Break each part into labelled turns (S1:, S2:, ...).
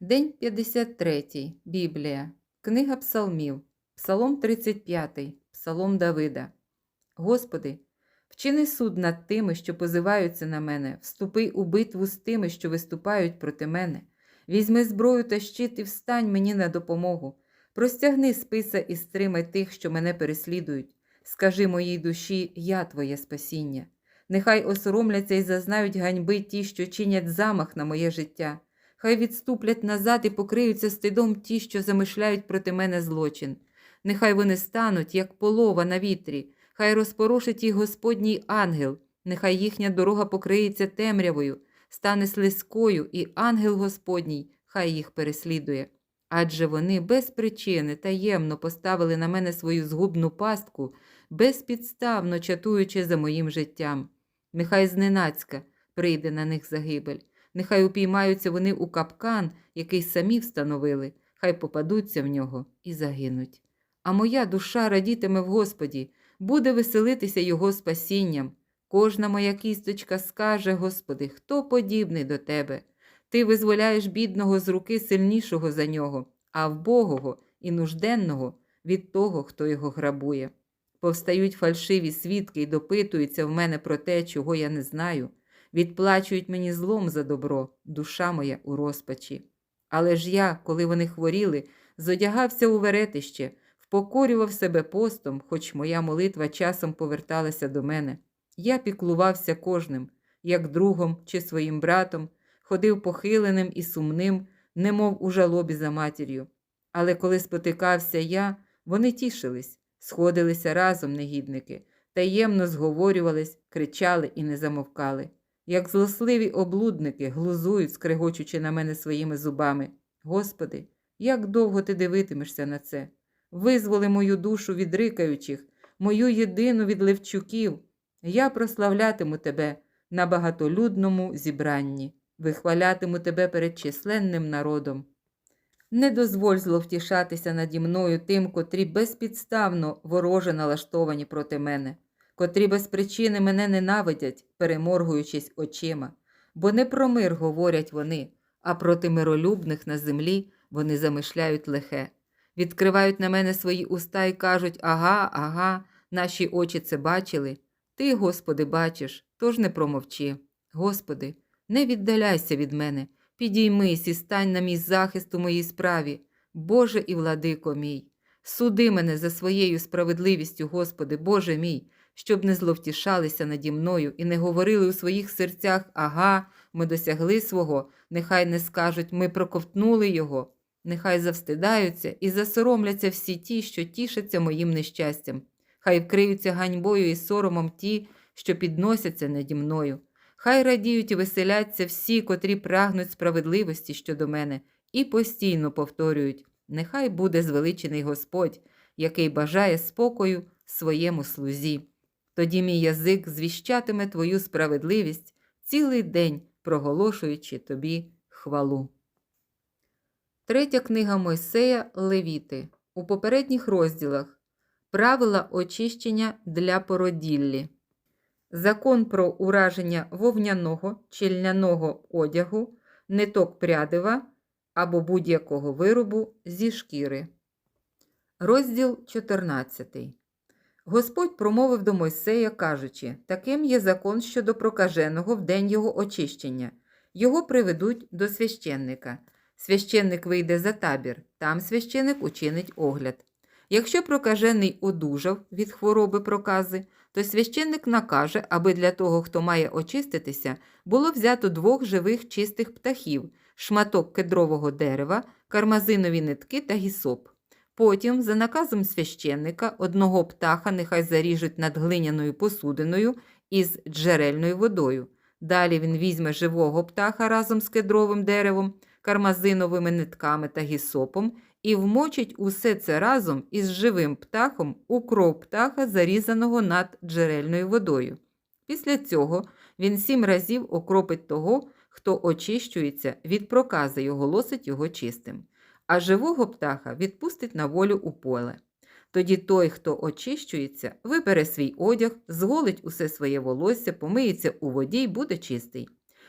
S1: День 53. Біблія. Книга Псалмів. Псалом 35. Псалом Давида. Господи, вчини суд над тими, що позиваються на мене, вступи у битву з тими, що виступають проти мене. Візьми зброю та щит і встань мені на допомогу. Простягни списа і стримай тих, що мене переслідують. Скажи моїй душі, я твоє спасіння. Нехай осоромляться і зазнають ганьби ті, що чинять замах на моє життя. Хай відступлять назад і покриються стидом ті, що замишляють проти мене злочин. Нехай вони стануть, як полова на вітрі, хай розпорошить їх Господній ангел, нехай їхня дорога покриється темрявою, стане слизькою, і ангел Господній хай їх переслідує. Адже вони без причини таємно поставили на мене свою згубну пастку, безпідставно чатуючи за моїм життям. Нехай зненацька прийде на них загибель. Нехай упіймаються вони у капкан, який самі встановили, хай попадуться в нього і загинуть. А моя душа радітиме в Господі, буде веселитися Його спасінням. Кожна моя кісточка скаже, Господи, хто подібний до Тебе? Ти визволяєш бідного з руки сильнішого за нього, а вбогого і нужденного від того, хто його грабує. Повстають фальшиві свідки і допитуються в мене про те, чого я не знаю відплачують мені злом за добро, душа моя у розпачі. Але ж я, коли вони хворіли, зодягався у веретище, впокорював себе постом, хоч моя молитва часом поверталася до мене. Я піклувався кожним, як другом чи своїм братом, ходив похиленим і сумним, немов у жалобі за матір'ю. Але коли спотикався я, вони тішились, сходилися разом негідники, таємно зговорювались, кричали і не замовкали як злосливі облудники глузують, скрегочучи на мене своїми зубами. Господи, як довго ти дивитимешся на це? Визволи мою душу від рикаючих, мою єдину від левчуків. Я прославлятиму тебе на багатолюдному зібранні, вихвалятиму тебе перед численним народом. Не дозволь зловтішатися наді мною тим, котрі безпідставно вороже налаштовані проти мене котрі без причини мене ненавидять, переморгуючись очима, бо не про мир говорять вони, а проти миролюбних на землі вони замишляють лихе, відкривають на мене свої уста і кажуть ага, ага, наші очі це бачили. Ти, Господи, бачиш, тож не промовчи. Господи, не віддаляйся від мене, підіймись і стань на мій захист у моїй справі, Боже і владико мій. Суди мене за своєю справедливістю, Господи, Боже мій, щоб не зловтішалися наді мною і не говорили у своїх серцях ага, ми досягли свого, нехай не скажуть ми проковтнули його, нехай завстидаються і засоромляться всі ті, що тішаться моїм нещастям, хай вкриються ганьбою і соромом ті, що підносяться наді мною. Хай радіють і веселяться всі, котрі прагнуть справедливості щодо мене, і постійно повторюють: нехай буде звеличений Господь, який бажає спокою своєму слузі. Тоді мій язик звіщатиме твою справедливість цілий день, проголошуючи тобі хвалу. Третя книга Мойсея Левіти. У попередніх розділах Правила очищення для породіллі. Закон про ураження вовняного чи льняного одягу, ниток прядива або будь-якого виробу зі шкіри. Розділ 14. Господь промовив до Мойсея, кажучи, таким є закон щодо прокаженого в день його очищення. Його приведуть до священника. Священник вийде за табір, там священник учинить огляд. Якщо прокажений одужав від хвороби прокази, то священник накаже, аби для того, хто має очиститися, було взято двох живих чистих птахів, шматок кедрового дерева, кармазинові нитки та гісоп. Потім, за наказом священника, одного птаха нехай заріжуть над глиняною посудиною із джерельною водою. Далі він візьме живого птаха разом з кедровим деревом, кармазиновими нитками та гісопом і вмочить усе це разом із живим птахом у кров птаха, зарізаного над джерельною водою. Після цього він сім разів окропить того, хто очищується від прокази і оголосить його чистим а живого птаха відпустить на волю у поле. Тоді той, хто очищується, вибере свій одяг, зголить усе своє волосся, помиється у воді й буде чистий.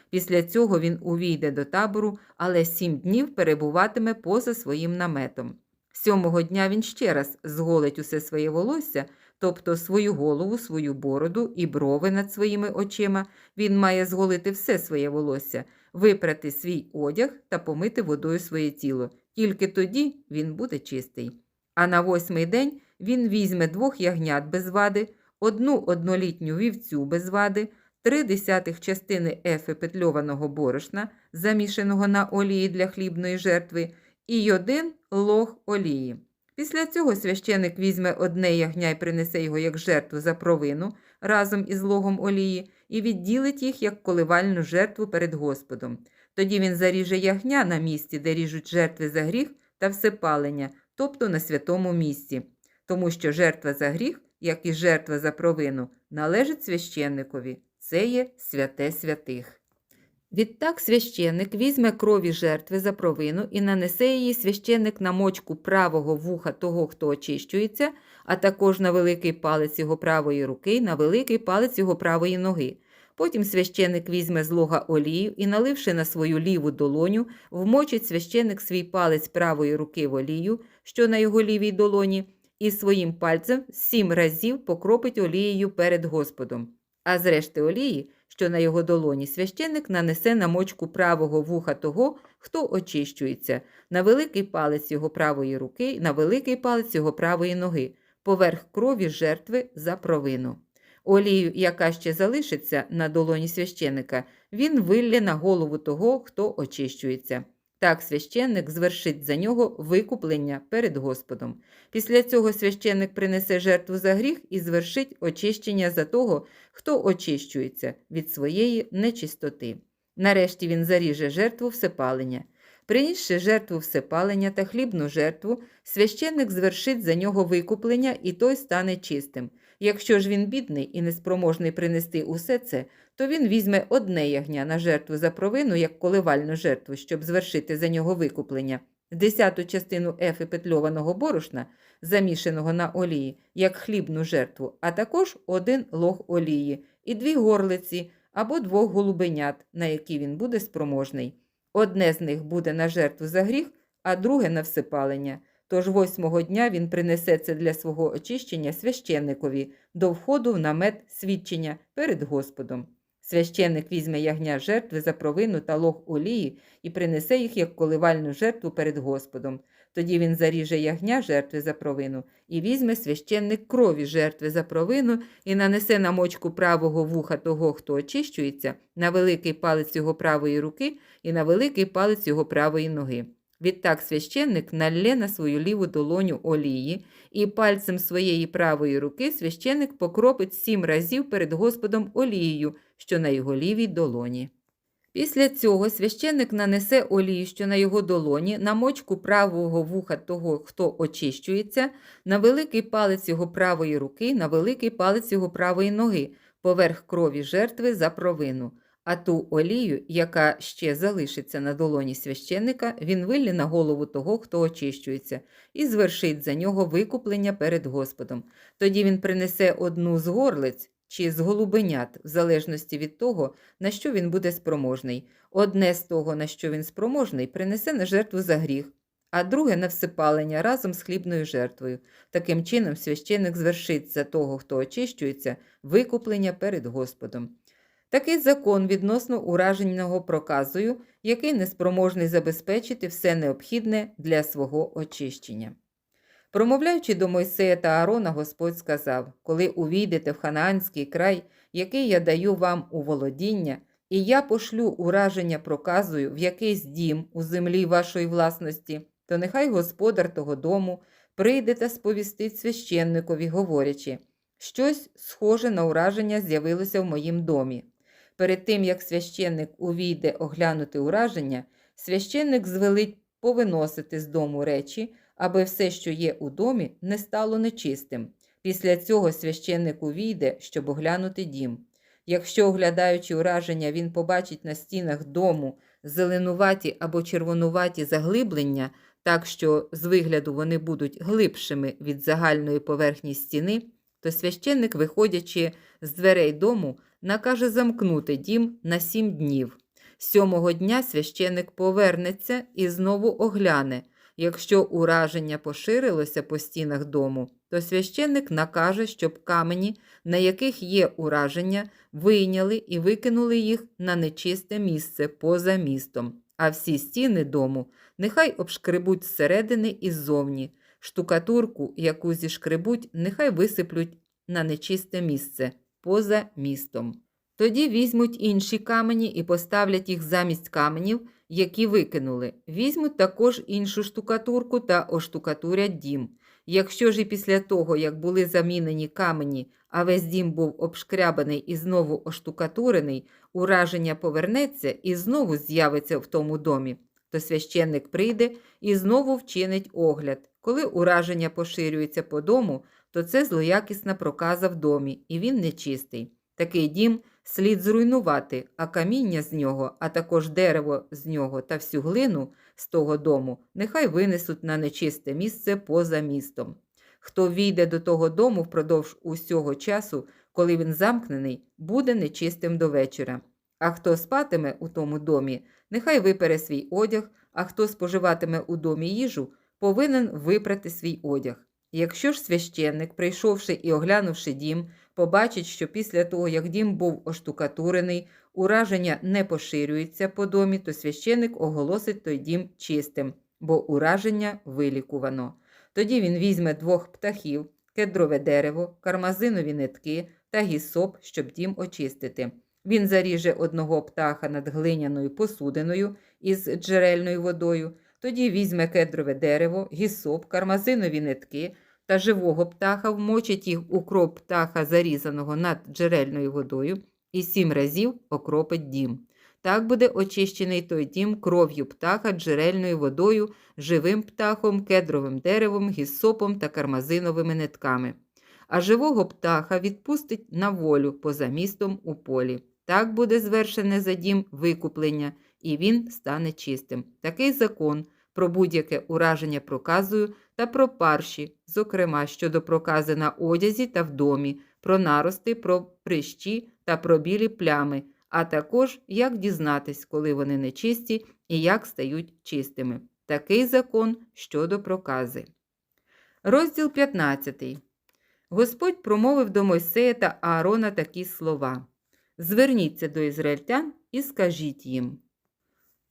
S1: Після цього він увійде до табору, але сім днів перебуватиме поза своїм наметом. Сьомого дня він ще раз зголить усе своє волосся, тобто свою голову, свою бороду і брови над своїми очима. Він має зголити все своє волосся, випрати свій одяг та помити водою своє тіло. Тільки тоді він буде чистий. А на восьмий день він візьме двох ягнят без вади, одну однолітню вівцю без вади, три десятих частини ефи петльованого борошна, замішаного на олії для хлібної жертви, і один лог олії. Після цього священик візьме одне ягня і принесе його як жертву за провину разом із логом олії і відділить їх як коливальну жертву перед Господом. Тоді він заріже ягня на місці, де ріжуть жертви за гріх та всепалення, тобто на святому місці, тому що жертва за гріх, як і жертва за провину, належить священникові. Це є святе святих. Відтак священник візьме крові жертви за провину і нанесе її священник на мочку правого вуха того, хто очищується, а також на великий палець його правої руки на великий палець його правої ноги. Потім священник візьме з лога олію і, наливши на свою ліву долоню, вмочить священник свій палець правої руки в олію, що на його лівій долоні, і своїм пальцем сім разів покропить олією перед Господом. А з решти олії, що на його долоні, священник нанесе на мочку правого вуха того, хто очищується, на великий палець його правої руки, на великий палець його правої ноги, поверх крові жертви за провину. Олію, яка ще залишиться на долоні священика, він виллє на голову того, хто очищується. Так священник звершить за нього викуплення перед Господом. Після цього священник принесе жертву за гріх і звершить очищення за того, хто очищується від своєї нечистоти. Нарешті він заріже жертву всепалення. Принісши жертву всепалення та хлібну жертву, священник звершить за нього викуплення, і той стане чистим. Якщо ж він бідний і неспроможний принести усе це, то він візьме одне ягня на жертву за провину, як коливальну жертву, щоб звершити за нього викуплення, десяту частину ефи петльованого борошна, замішаного на олії, як хлібну жертву, а також один лог олії, і дві горлиці або двох голубенят, на які він буде спроможний. Одне з них буде на жертву за гріх, а друге на всепалення. Тож восьмого дня він принесе це для свого очищення священникові до входу в намет свідчення перед Господом. Священник візьме ягня жертви за провину та лог олії і принесе їх як коливальну жертву перед Господом. Тоді він заріже ягня жертви за провину і візьме священник крові жертви за провину і нанесе на мочку правого вуха того, хто очищується, на великий палець його правої руки і на великий палець його правої ноги. Відтак священник налє на свою ліву долоню олії, і пальцем своєї правої руки священник покропить сім разів перед Господом олією, що на його лівій долоні. Після цього священник нанесе олію, що на його долоні, на мочку правого вуха того, хто очищується, на великий палець його правої руки, на великий палець його правої ноги, поверх крові жертви за провину. А ту олію, яка ще залишиться на долоні священника, він виллє на голову того, хто очищується, і звершить за нього викуплення перед Господом. Тоді він принесе одну з горлиць чи з голубенят, в залежності від того, на що він буде спроможний. Одне з того, на що він спроможний, принесе на жертву за гріх, а друге на всипалення разом з хлібною жертвою. Таким чином, священник звершить за того, хто очищується, викуплення перед Господом. Такий закон відносно ураженого проказою, який неспроможний забезпечити все необхідне для свого очищення. Промовляючи до Мойсея та Аарона, Господь сказав: Коли увійдете в ханаанський край, який я даю вам у володіння, і я пошлю ураження проказою в якийсь дім у землі вашої власності, то нехай господар того дому прийде та сповістить священникові, говорячи, щось схоже на ураження з'явилося в моїм домі. Перед тим, як священник увійде оглянути ураження, священник звелить повиносити з дому речі, аби все, що є у домі, не стало нечистим. Після цього священник увійде, щоб оглянути дім. Якщо, оглядаючи ураження, він побачить на стінах дому зеленуваті або червонуваті заглиблення, так що з вигляду вони будуть глибшими від загальної поверхні стіни, то священник, виходячи з дверей дому, накаже замкнути дім на сім днів. Сьомого дня священик повернеться і знову огляне. Якщо ураження поширилося по стінах дому, то священник накаже, щоб камені, на яких є ураження, вийняли і викинули їх на нечисте місце поза містом, а всі стіни дому нехай обшкребуть зсередини і ззовні. Штукатурку, яку зішкребуть, нехай висиплють на нечисте місце поза містом. Тоді візьмуть інші камені і поставлять їх замість каменів, які викинули. Візьмуть також іншу штукатурку та оштукатурять дім. Якщо ж і після того, як були замінені камені, а весь дім був обшкрябаний і знову оштукатурений, ураження повернеться і знову з'явиться в тому домі, то священник прийде і знову вчинить огляд. Коли ураження поширюється по дому, то це злоякісна проказа в домі, і він нечистий. Такий дім слід зруйнувати, а каміння з нього, а також дерево з нього та всю глину з того дому нехай винесуть на нечисте місце поза містом. Хто війде до того дому впродовж усього часу, коли він замкнений, буде нечистим до вечора. А хто спатиме у тому домі, нехай випере свій одяг, а хто споживатиме у домі їжу, повинен випрати свій одяг. Якщо ж священник, прийшовши і оглянувши дім, побачить, що після того, як дім був оштукатурений, ураження не поширюється по домі, то священник оголосить той дім чистим, бо ураження вилікувано. Тоді він візьме двох птахів, кедрове дерево, кармазинові нитки та гісоп, щоб дім очистити. Він заріже одного птаха над глиняною посудиною із джерельною водою, тоді візьме кедрове дерево, гісоп, кармазинові нитки та живого птаха, вмочить їх у кроп птаха, зарізаного над джерельною водою, і сім разів окропить дім. Так буде очищений той дім кров'ю птаха, джерельною водою, живим птахом, кедровим деревом, гіссопом та кармазиновими нитками. А живого птаха відпустить на волю поза містом у полі. Так буде звершене за дім викуплення, і він стане чистим. Такий закон про будь-яке ураження проказою та про парші, зокрема щодо прокази на одязі та в домі, про нарости, про прищі та про білі плями, а також як дізнатись, коли вони нечисті і як стають чистими. Такий закон щодо прокази. Розділ 15. Господь промовив до Мойсея та Аарона такі слова: Зверніться до ізраїльтян і скажіть їм.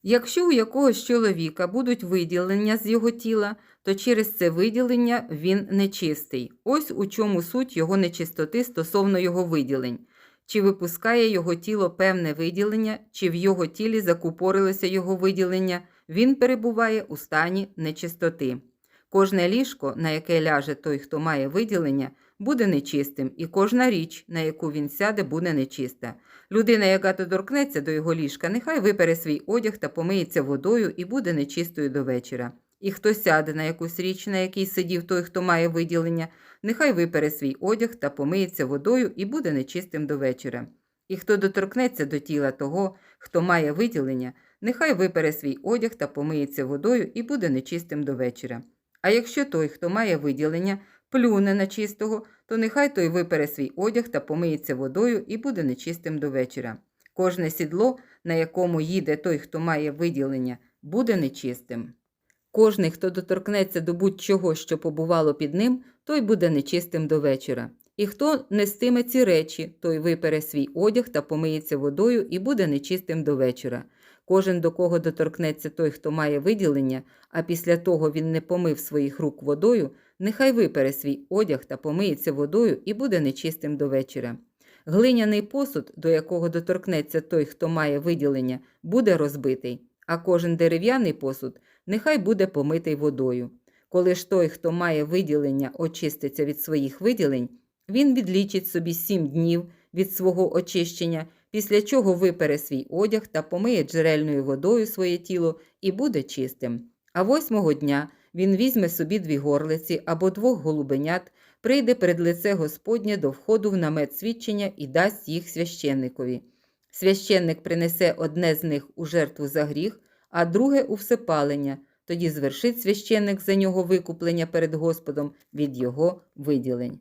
S1: Якщо у якогось чоловіка будуть виділення з його тіла, то через це виділення він нечистий. Ось у чому суть його нечистоти стосовно його виділень. Чи випускає його тіло певне виділення, чи в його тілі закупорилося його виділення, він перебуває у стані нечистоти. Кожне ліжко, на яке ляже той, хто має виділення, буде нечистим, і кожна річ, на яку він сяде, буде нечиста. Людина, яка доторкнеться до його ліжка, нехай випере свій одяг та помиється водою і буде нечистою до вечора. І хто сяде на якусь річ, на якій сидів той, хто має виділення, нехай випере свій одяг та помиється водою і буде нечистим до вечора. І хто доторкнеться до тіла того, хто має виділення, нехай випере свій одяг та помиється водою і буде нечистим до вечора. А якщо той, хто має виділення, плюне на чистого, то нехай той випере свій одяг та помиється водою і буде нечистим до вечора. Кожне сідло, на якому їде той, хто має виділення, буде нечистим. Кожний, хто доторкнеться до будь-чого, що побувало під ним, той буде нечистим до вечора. І хто нестиме ці речі, той випере свій одяг та помиється водою і буде нечистим до вечора. Кожен, до кого доторкнеться той, хто має виділення, а після того він не помив своїх рук водою, нехай випере свій одяг та помиється водою і буде нечистим до вечора. Глиняний посуд, до якого доторкнеться той, хто має виділення, буде розбитий, а кожен дерев'яний посуд нехай буде помитий водою. Коли ж той, хто має виділення, очиститься від своїх виділень, він відлічить собі сім днів від свого очищення, після чого випере свій одяг та помиє джерельною водою своє тіло і буде чистим. А восьмого дня він візьме собі дві горлиці або двох голубенят, прийде перед лице Господнє до входу в намет свідчення і дасть їх священникові. Священник принесе одне з них у жертву за гріх, а друге у всепалення. Тоді звершить священник за нього викуплення перед Господом від його виділень.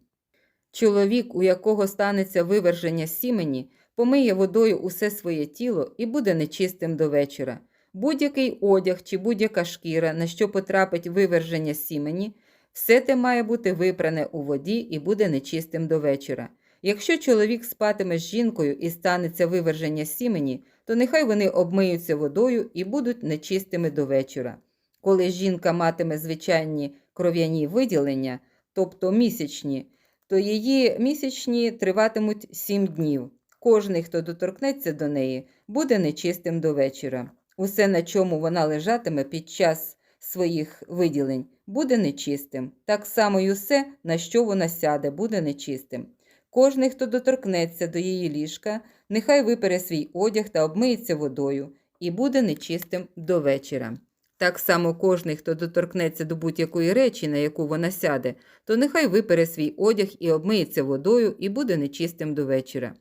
S1: Чоловік, у якого станеться виверження сімені, помиє водою усе своє тіло і буде нечистим до вечора. Будь-який одяг чи будь-яка шкіра, на що потрапить виверження сімені, все те має бути випране у воді і буде нечистим до вечора. Якщо чоловік спатиме з жінкою і станеться виверження сімені, то нехай вони обмиються водою і будуть нечистими до вечора. Коли жінка матиме звичайні кров'яні виділення, тобто місячні, то її місячні триватимуть сім днів. Кожний, хто доторкнеться до неї, буде нечистим до вечора. Усе, на чому вона лежатиме під час своїх виділень, буде нечистим. Так само й усе, на що вона сяде, буде нечистим. Кожний, хто доторкнеться до її ліжка, нехай випере свій одяг та обмиється водою, і буде нечистим до вечора. Так само кожний, хто доторкнеться до будь-якої речі, на яку вона сяде, то нехай випере свій одяг і обмиється водою, і буде нечистим до вечора.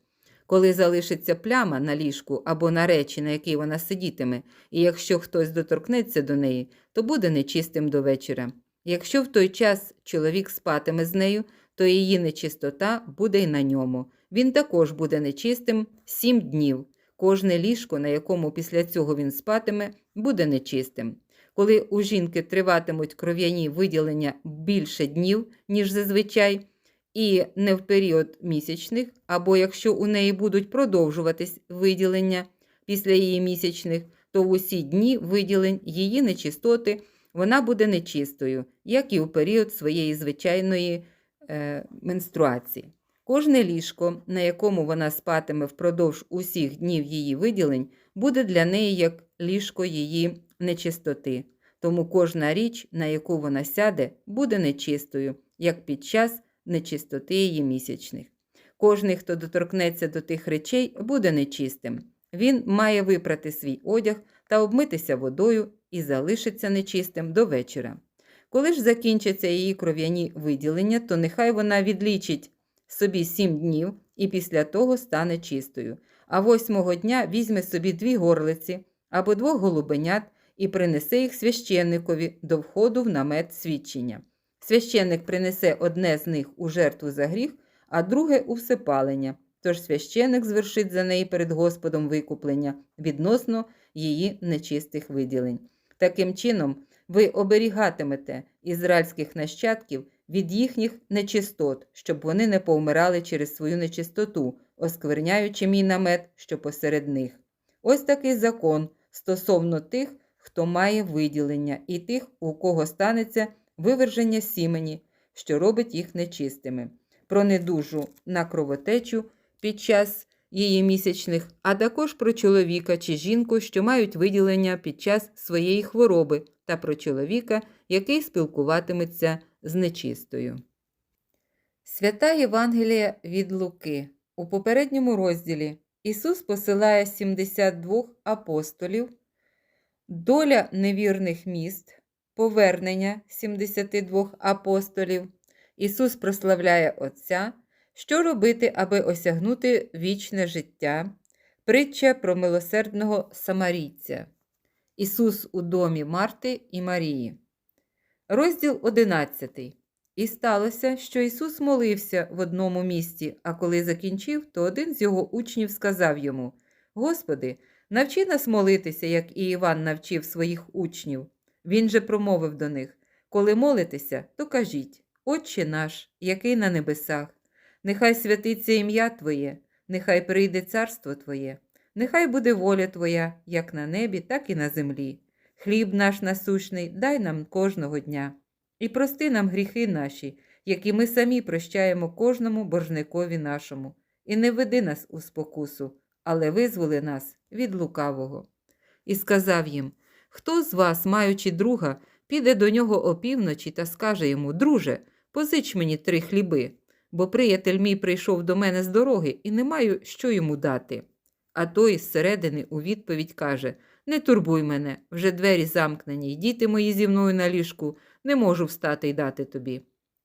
S1: Коли залишиться пляма на ліжку або на речі, на якій вона сидітиме, і якщо хтось доторкнеться до неї, то буде нечистим до вечора. Якщо в той час чоловік спатиме з нею, то її нечистота буде й на ньому. Він також буде нечистим сім днів. Кожне ліжко, на якому після цього він спатиме, буде нечистим. Коли у жінки триватимуть кров'яні виділення більше днів, ніж зазвичай, і не в період місячних, або якщо у неї будуть продовжуватись виділення після її місячних, то в усі дні виділень її нечистоти вона буде нечистою, як і у період своєї звичайної е, менструації. Кожне ліжко, на якому вона спатиме впродовж усіх днів її виділень, буде для неї як ліжко її нечистоти. Тому кожна річ, на яку вона сяде, буде нечистою, як під час нечистоти її місячних. Кожний, хто доторкнеться до тих речей, буде нечистим. Він має випрати свій одяг та обмитися водою і залишиться нечистим до вечора. Коли ж закінчаться її кров'яні виділення, то нехай вона відлічить собі сім днів і після того стане чистою. А восьмого дня візьме собі дві горлиці або двох голубенят і принесе їх священникові до входу в намет свідчення. Священник принесе одне з них у жертву за гріх, а друге у всепалення. Тож священник звершить за неї перед Господом викуплення відносно її нечистих виділень. Таким чином, ви оберігатимете ізраїльських нащадків від їхніх нечистот, щоб вони не повмирали через свою нечистоту, оскверняючи мій намет, що посеред них. Ось такий закон стосовно тих, хто має виділення, і тих, у кого станеться виверження сімені, що робить їх нечистими, про недужу на кровотечу під час її місячних, а також про чоловіка чи жінку, що мають виділення під час своєї хвороби, та про чоловіка, який спілкуватиметься з нечистою. Свята Євангелія від Луки. У попередньому розділі Ісус посилає 72 апостолів, доля невірних міст, повернення 72 апостолів. Ісус прославляє Отця, що робити, аби осягнути вічне життя, притча про милосердного самарійця. Ісус у домі Марти і Марії. Розділ 11. І сталося, що Ісус молився в одному місці, а коли закінчив, то один з його учнів сказав йому: Господи, навчи нас молитися, як і Іван навчив своїх учнів. Він же промовив до них: Коли молитеся, то кажіть: Отче наш, який на небесах, нехай святиться ім'я Твоє, нехай прийде царство Твоє, нехай буде воля Твоя, як на небі, так і на землі. Хліб наш насущний дай нам кожного дня. І прости нам гріхи наші, які ми самі прощаємо кожному боржникові нашому, і не веди нас у спокусу, але визволи нас від лукавого. І сказав їм Хто з вас, маючи друга, піде до нього опівночі та скаже йому Друже, позич мені три хліби, бо приятель мій прийшов до мене з дороги і не маю, що йому дати. А той зсередини у відповідь каже Не турбуй мене, вже двері замкнені, й діти мої зі мною на ліжку, не можу встати й дати тобі.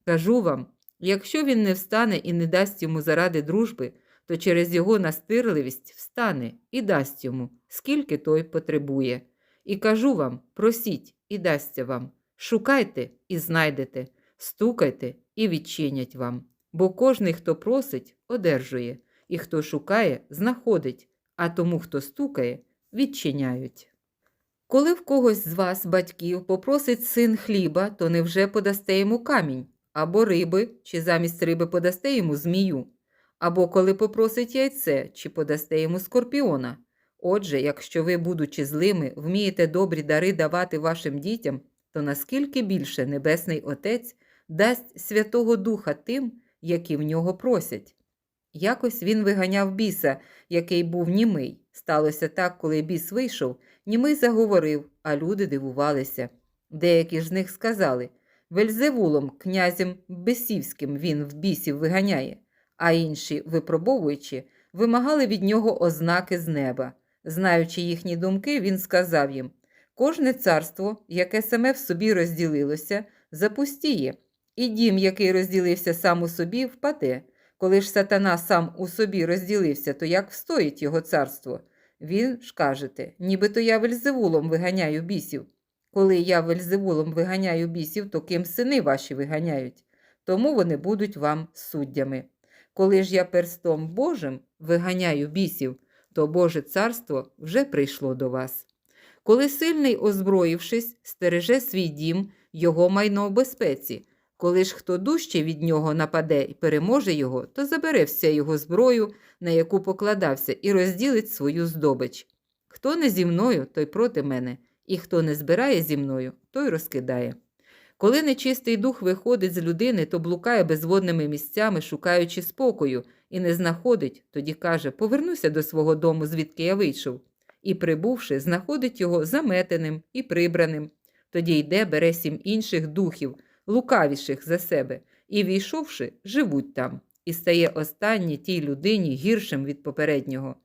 S1: Кажу вам якщо він не встане і не дасть йому заради дружби, то через його настирливість встане і дасть йому, скільки той потребує. І кажу вам просіть, і дасться вам, шукайте і знайдете, стукайте і відчинять вам. Бо кожний, хто просить, одержує, і хто шукає, знаходить, а тому, хто стукає, відчиняють. Коли в когось з вас, батьків, попросить син хліба, то невже подасте йому камінь, або риби, чи замість риби подасте йому змію, або коли попросить яйце, чи подасте йому скорпіона. Отже, якщо ви, будучи злими, вмієте добрі дари давати вашим дітям, то наскільки більше Небесний Отець дасть Святого Духа тим, які в нього просять. Якось він виганяв біса, який був німий. Сталося так, коли біс вийшов, німий заговорив, а люди дивувалися. Деякі ж з них сказали Вельзевулом, князем Бесівським, він в бісів виганяє, а інші, випробовуючи, вимагали від нього ознаки з неба. Знаючи їхні думки, він сказав їм Кожне царство, яке саме в собі розділилося, запустіє, і дім, який розділився сам у собі, впаде. Коли ж сатана сам у собі розділився, то як встоїть його царство? Він ж кажете, нібито я вельзевулом виганяю бісів. Коли я вельзевулом виганяю бісів, то ким сини ваші виганяють, тому вони будуть вам суддями. Коли ж я перстом Божим виганяю бісів, то Боже царство вже прийшло до вас. Коли сильний, озброївшись, стереже свій дім, його майно в безпеці. Коли ж хто дужче від нього нападе і переможе його, то забере вся його зброю, на яку покладався, і розділить свою здобич. Хто не зі мною, той проти мене, і хто не збирає зі мною, той розкидає. Коли нечистий дух виходить з людини, то блукає безводними місцями, шукаючи спокою, і не знаходить, тоді каже Повернуся до свого дому, звідки я вийшов. І, прибувши, знаходить його заметеним і прибраним. Тоді йде, бере сім інших духів, лукавіших за себе, і, війшовши, живуть там, і стає останній тій людині гіршим від попереднього.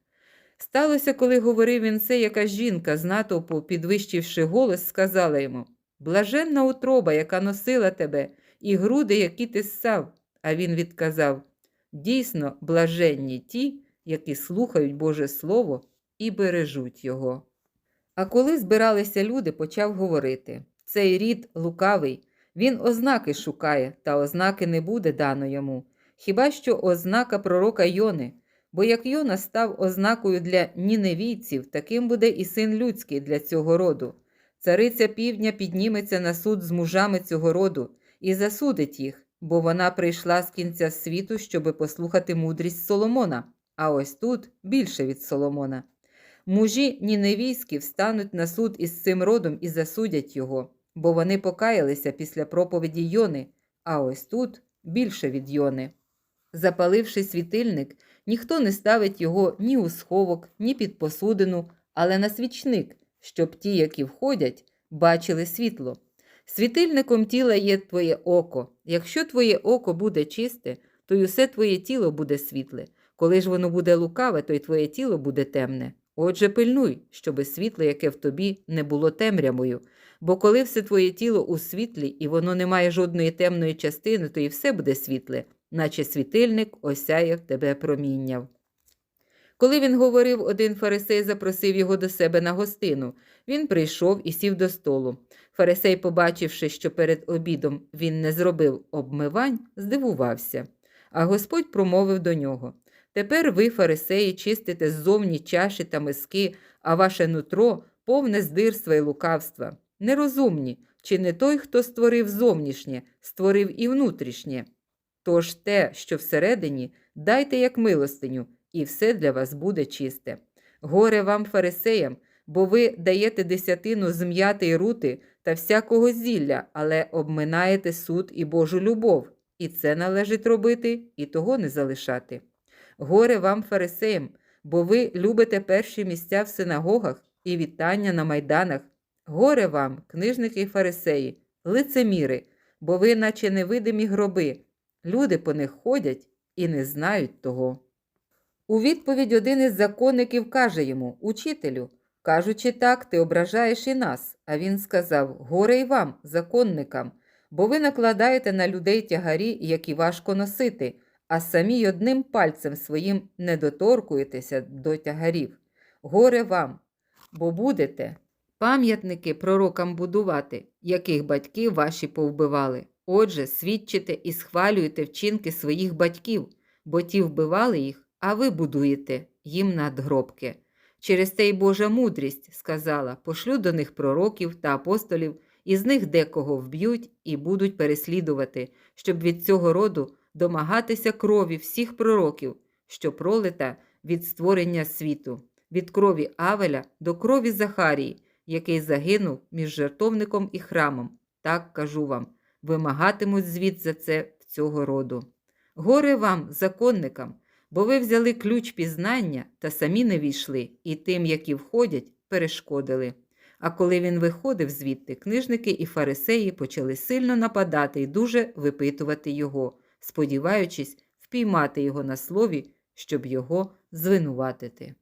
S1: Сталося, коли говорив він це, яка жінка з натовпу, підвищивши голос, сказала йому Блаженна утроба, яка носила тебе, і груди, які ти ссав. А він відказав Дійсно, блаженні ті, які слухають Боже Слово і бережуть його. А коли збиралися люди, почав говорити цей рід лукавий, він ознаки шукає, та ознаки не буде дано йому. Хіба що ознака пророка Йони, бо як Йона став ознакою для ніневійців, таким буде і син людський для цього роду. Цариця півдня підніметься на суд з мужами цього роду і засудить їх, бо вона прийшла з кінця світу, щоби послухати мудрість Соломона, а ось тут більше від Соломона. Мужі ніневійські встануть на суд із цим родом і засудять його, бо вони покаялися після проповіді Йони, а ось тут більше від Йони. Запаливши світильник, ніхто не ставить його ні у сховок, ні під посудину, але на свічник, щоб ті, які входять, бачили світло. Світильником тіла є твоє око. Якщо твоє око буде чисте, то й усе твоє тіло буде світле. Коли ж воно буде лукаве, то й твоє тіло буде темне. Отже, пильнуй, щоби світло, яке в тобі, не було темрявою. Бо коли все твоє тіло у світлі, і воно не має жодної темної частини, то і все буде світле, наче світильник осяяв тебе промінняв. Коли він говорив, один фарисей запросив його до себе на гостину. Він прийшов і сів до столу. Фарисей, побачивши, що перед обідом він не зробив обмивань, здивувався. А Господь промовив до нього Тепер ви, фарисеї, чистите ззовні чаші та миски, а ваше нутро повне здирства і лукавства. Нерозумні, чи не той, хто створив зовнішнє, створив і внутрішнє. Тож те, що всередині, дайте як милостиню, і все для вас буде чисте. Горе вам, фарисеям, бо ви даєте десятину з м'яти рути та всякого зілля, але обминаєте суд і Божу любов, і це належить робити, і того не залишати. Горе вам, фарисеям, бо ви любите перші місця в синагогах і вітання на майданах. Горе вам, книжники й фарисеї, лицеміри, бо ви, наче невидимі гроби, люди по них ходять і не знають того. У відповідь один із законників каже йому Учителю, кажучи так, ти ображаєш і нас. А він сказав Горе й вам, законникам, бо ви накладаєте на людей тягарі, які важко носити, а самі одним пальцем своїм не доторкуєтеся до тягарів. Горе вам, бо будете пам'ятники пророкам будувати, яких батьки ваші повбивали. Отже, свідчите і схвалюєте вчинки своїх батьків, бо ті вбивали їх, а ви будуєте їм надгробки. Через те й Божа мудрість сказала: пошлю до них пророків та апостолів, і з них декого вб'ють і будуть переслідувати, щоб від цього роду домагатися крові всіх пророків, що пролита від створення світу, від крові Авеля до крові Захарії, який загинув між жертовником і храмом. Так кажу вам, вимагатимуть звіт за це в цього роду. Горе вам, законникам, бо ви взяли ключ пізнання та самі не війшли, і тим, які входять, перешкодили. А коли він виходив звідти, книжники і фарисеї почали сильно нападати і дуже випитувати його, сподіваючись впіймати його на слові, щоб його звинуватити.